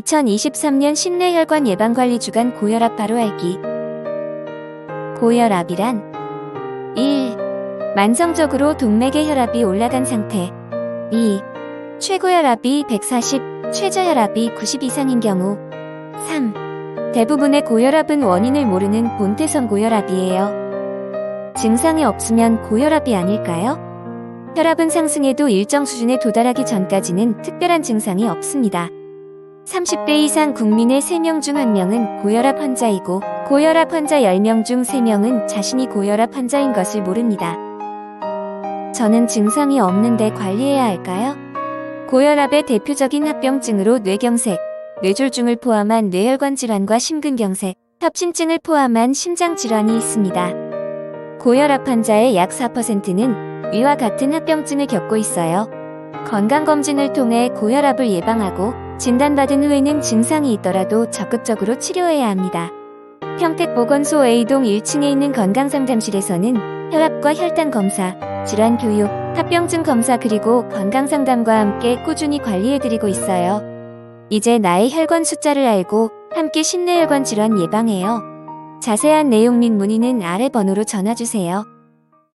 2023년 신뢰혈관 예방관리 주간 고혈압 바로 알기. 고혈압이란 1. 만성적으로 동맥의 혈압이 올라간 상태. 2. 최고혈압이 140, 최저혈압이 90 이상인 경우. 3. 대부분의 고혈압은 원인을 모르는 본태성 고혈압이에요. 증상이 없으면 고혈압이 아닐까요? 혈압은 상승해도 일정 수준에 도달하기 전까지는 특별한 증상이 없습니다. 30대 이상 국민의 3명 중 1명은 고혈압 환자이고 고혈압 환자 10명 중 3명은 자신이 고혈압 환자인 것을 모릅니다. 저는 증상이 없는데 관리해야 할까요? 고혈압의 대표적인 합병증으로 뇌경색, 뇌졸중을 포함한 뇌혈관 질환과 심근경색, 협심증을 포함한 심장 질환이 있습니다. 고혈압 환자의 약 4%는 위와 같은 합병증을 겪고 있어요. 건강검진을 통해 고혈압을 예방하고 진단받은 후에는 증상이 있더라도 적극적으로 치료해야 합니다. 평택보건소 A동 1층에 있는 건강상담실에서는 혈압과 혈당 검사, 질환 교육, 합병증 검사 그리고 건강상담과 함께 꾸준히 관리해드리고 있어요. 이제 나의 혈관 숫자를 알고 함께 신뢰혈관 질환 예방해요. 자세한 내용 및 문의는 아래 번호로 전화주세요.